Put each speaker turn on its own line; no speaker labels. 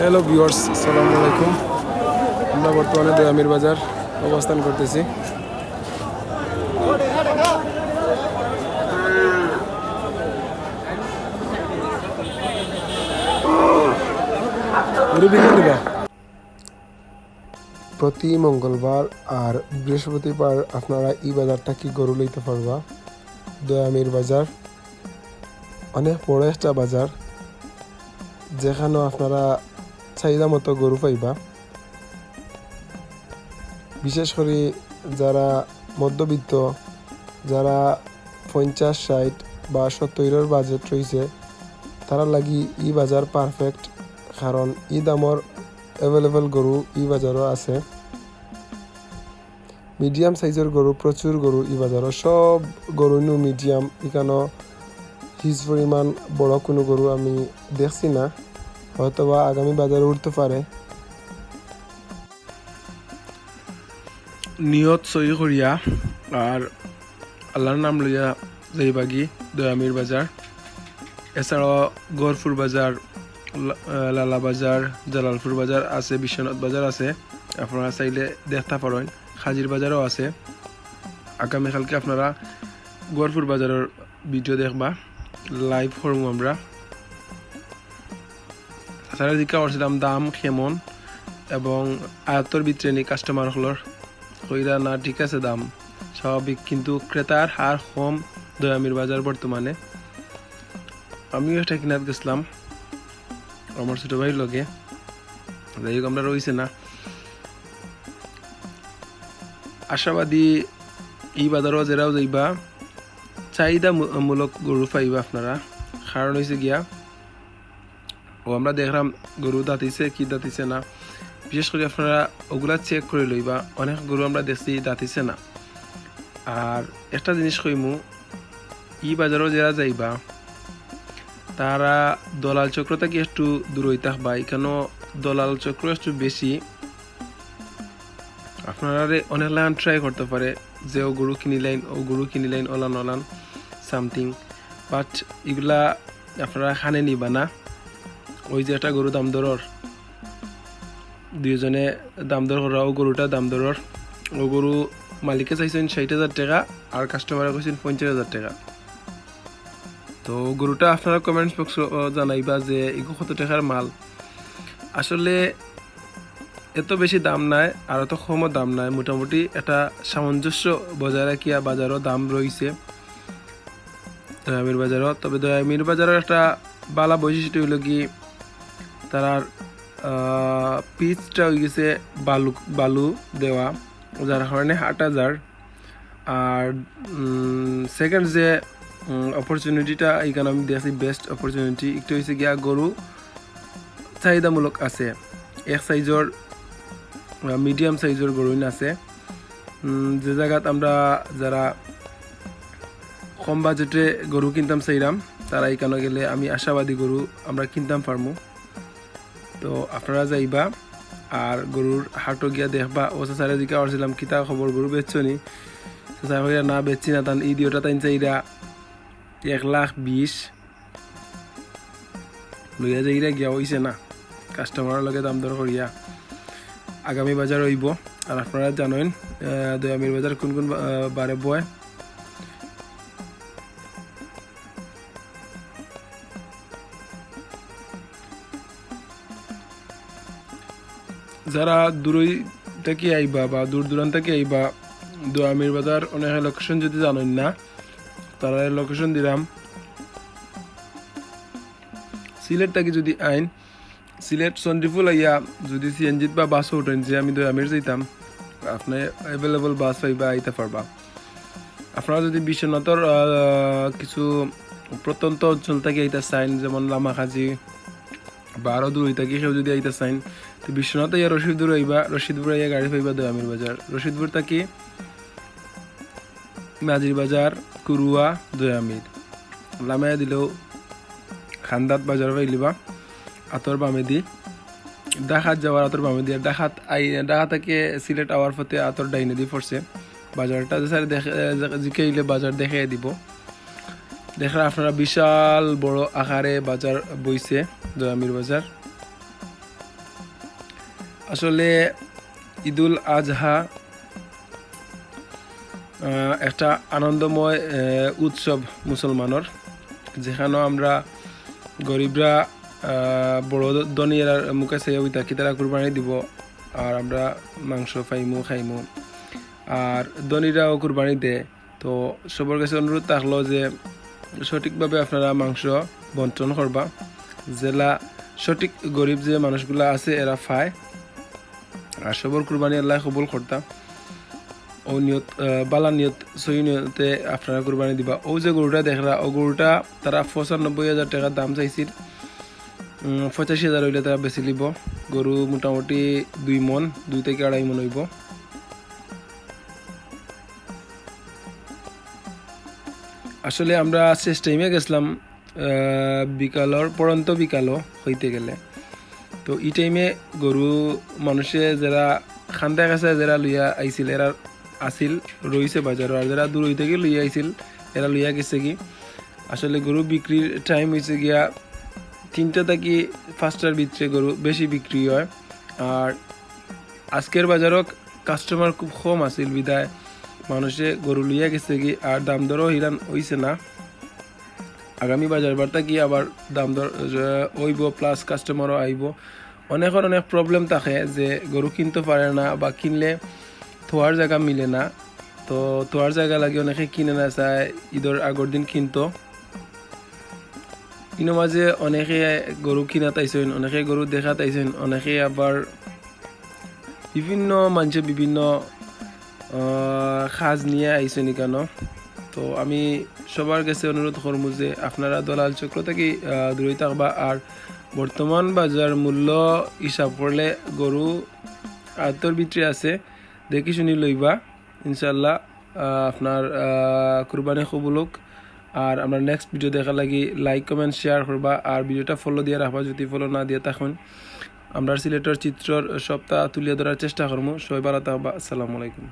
Hello viewers আসসালামু আলাইকুম আমরা বর্তমানে দয়ামির বাজার অবস্থান করতেছি? প্রতি মঙ্গলবার আর বৃহস্পতিবার আপনারা এই বাজারটা কি গরু লইতে পারবা? দয়ামির বাজার। অনেক বড় একটা বাজার যেখানে আপনারা চাহিদা মতো গরু পাইবা। বিশেষ করে যারা মধ্যবিত্ত, যারা পঞ্চাশ, ষাট বা সত্তরের বাজেট রয়েছে, তারা লাগি ই বাজার পারফেক্ট কারণ ই দামর অ্যাভেলেবল গরু ই বাজারও আছে। মিডিয়াম সাইজের গরু, প্রচুর গরু ই বাজারও। সব গরু নু মিডিয়াম এখানেও হিজ পরিমাণ বড় কোনো গরু আমি দেখছি না। হয়তোবা আগামী বাজারে উঠতে পারে। নিয়ত সই করিয়া আর আল্লাহর নাম লইয়া যাইবাগি দয়ামির বাজার এছাড়াও গড়ফুর বাজার লালা বাজার জালালপুর বাজার আছে, বিশ্বনাথ বাজার আছে। আপনারা চাইলে দেখতে পারেন হাজির বাজারও আছে। আগামীকালকে আপনারা গড়ফুর বাজারের ভিডিও দেখবা। লাইভ করব আমরা। তাছাড়া জিজ্ঞাসা করছিলাম দাম কেমন? এবং আয়ত্তর ভিতরে নি কাস্টমার হলর কইরা, না, ঠিক আছে, দাম স্বাভাবিক, কিন্তু ক্রেতার হার কম দয়ামির বাজার বর্তমানে। আমিও একটা কিনাত গেছিলাম আমার ছোট ভাইয়ের লগে। যাই হোক আমরা রয়েছে না। আশাবাদী ই বাজারও যেরাও যাইবা চাহিদা মূ- মূলক গরু পাইবা আপনারা। কারণ হয়েছে গিয়া ও আমরা দেখলাম গরু দাঁতিছে কি দাঁতিছে না। বিশেষ করে আপনারা ওগুলা চেক করে লইবা, অনেক গরু আমরা দেখছি দাঁতিছে না। আর একটা জিনিস কইমু, ই বাজারও যারা যাইবা, তারা দলাল চক্র থেকে একটু দূর হইতে থাকবা এখানেও দলাল চক্র একটু বেশি আপনারা অনেক লাগান ট্রাই করতে পারে যে ও গরু কিনি লাইন ও গরু কিনি লাইন ওলান ওলান সামথিং বাট এগুলা আপনারা খানে নিবা না। ওই যে একটা গরু দাম দরর দুইজনে দাম দর করা ও গরুটা দাম দরর ও গরু মালিকে চাইছেন ষাট হাজার টাকা আর কাস্টমারে কইছেন পঞ্চাশ হাজার টাকা। তো গরুটা আপনারা কমেন্টস বক্স জানাইবা যে এগো কত টাকার মাল। আসলে এত বেশি দাম নাই আর এত কমও দাম নাই। মোটামুটি একটা সামঞ্জস্য বজায় রাখিয়া বাজারও দাম রয়েছে দয়ামির বাজারও তবে দয়ামির বাজারের একটা বালা বৈশিষ্ট্য হইল কি তার পিচটা হয়ে গেছে বালু বালু দেওয়া, যার কারণে আট হাজার আর সেকেন্ড যে অপরচুনিটিটা এইখানে আমি দেখছি বেস্ট অপরচুনিটি একটু হয়েছে গিয়া গরু চাহিদামূলক আছে। এক সাইজর মিডিয়াম সাইজের গরুইন আছে। যে জায়গাত আমরা যারা কম বাজেটে গরু কিনতাম চাইলাম তারা এখানে গেলে আমি আশাবাদী গরু আমরা কিনতাম পারমু। তো আপনারা যাইবা আর গরুর হাটও গিয়া দেখবা। ও চাচারে জিকা করছিলাম কিতা খবর? গরু বেচছো নি? চাচা কইরা না, বেচছি না, তান ইডিওটা তাইন চাইরা এক লাখ বিশ লইয়া যাইরা গিয়া হইছে না। কাস্টমারের লগে দাম দর করিয়া আগামী বাজার হইব। আর আপনারা জানেন দয়ামির বাজার কোন কোন বারে বয়। যারা দূরই থেকে আইবা বা দূর দূরান্ত থেকে আইবা দয়ামির বাজার অনেক লোকেশন যদি জানেন না, তারা লোকেশন দিলাম সিলেট থেকে যদি আইন, সিলেট চন্দ্রিফুল আইয়া যদি সিএনজিত বা বাসও উঠেন, যে আমি দয়ামির যাইতাম, আপনি অ্যাভেলেবল বাস পাইবা আইতে পারবা। আপনারা যদি বিশ্বনাথর কিছু প্রত্যন্ত অঞ্চল থেকে আইতে চাইন, যেমন লামাখাজি বা আরও দূর থেকে কেউ যদি আইতে চাইন তো বিশ্বনাথ আইয়া রশিদপুর আইবা, রশিদপুর আইয়া গাড়ি পাইবা দয়ামির বাজার। রশিদপুর থাকি মাঝির বাজার, কুরুয়া, দয়ামির। লামাইয়া দিলেও খান্দাত বাজার পাইলিবা আতর বামে দি। যাওয়ার আতর বামে দিয়ে ডাকাত আই ডাকা থেকে সিলেট আওয়ার পথে আতর ডাইনে দি পড়ছে। বাজারটা স্যার দেখে জিকাইলে বাজার দেখে দিব। দেখেন আপনারা বিশাল বড় আকারে বাজার বইছে দয়ামির বাজার। আসলে ঈদুল আজহা একটা আনন্দময় উৎসব মুসলমানের যেখানে আমরা গরিবরা বড় ধনীরা মুখে চেয়ে ওই তাকি তারা কুরবানি দিব, আর আমরা মাংস ফাইমু খাইমু। আর ধনীরাও কুরবানি দেয় তো সবার কাছে অনুরোধ থাকল যে, সঠিকভাবে আপনারা মাংস বন্টন করবা। জেলা সঠিক গরিব যে মানুষগুলা আছে, এরা পায় আর সবর কুরবানি আল্লাহ কবুল করতাম ও নিয়ত বালা নিয়ত সহি নিয়তে আপনারা কুরবানি দিবা। ও যে গরুটা দেখরা ও গরুটা তারা পঁচানব্বই হাজার টাকার দাম চাইছিল। পঁচাশি হাজার হইলে তারা বেশি লিব। গরু মোটামুটি দুই মন, দুই থেকে আড়াই মন হইব। আসলে আমরা শেষ টাইমে গেছিলাম বিকালর পরন্ত বিকালও হইতে গেলে। তো এই টাইমে গরু মানুষে যারা খান্দা কাছে যারা লইয়া আইছিল এরা আসিল রইছে বাজার আর যারা দূর গিয়ে লইয়া আইছিল এরা লইয়া গেছে কি? আসলে গরু বিক্রির টাইম হয়েছে গিয়া তিনটা থেকে পাঁচটার ভিতরে গরু বেশি বিক্রি হয়। আর আজকের বাজারও কাস্টমার খুব কম আছিল বিদায় মানুষে গরু লইয়া গেছে কি? আর দাম দরও হিরান হইছে না। আগামী বাজার বার্তা কি আবার দাম দর হইব প্লাস কাস্টমারও আইব। অনেকের অনেক প্রবলেম থাকে যে গরু কিনতে পারে না বা কিনলে থোয়ার জায়গা মিলে না। তো থোয়ার জায়গা লাগে অনেকে কিনে না চায় ঈদের আগর দিন কিনতো। ইনো মাঝে অনেকে গরু কিনা তাইছেন, অনেকে গরু দেখা তাইছেন, অনেকে আবার বিভিন্ন মানুষে বিভিন্ন সাজ নিয়ে আইছেন কেন তো আমি সবার কাছে অনুরোধ করব যে আপনারা দলাল চক্র থেকে দূরে থাকবা। আর বর্তমান বাজার মূল্য হিসাব করলে গরু আয়ত্তর ভিতরে আছে, দেখি শুনি লইবা। ইনশাল্লাহ আপনার কুরবানি কবুলক আর আমরা নেক্সট ভিডিও দেখার লাগি লাইক কমেন্ট শেয়ার করবা। আর ভিডিওটা ফলো দিয়ে রাখবা, যদি ফলো না দিয়ে তখন আমরা সিলেটের চিত্রর সপ্তাহ তুলিয়ে ধরার চেষ্টা করব। সবাই ভালো থাকবা। আসসালামু আলাইকুম।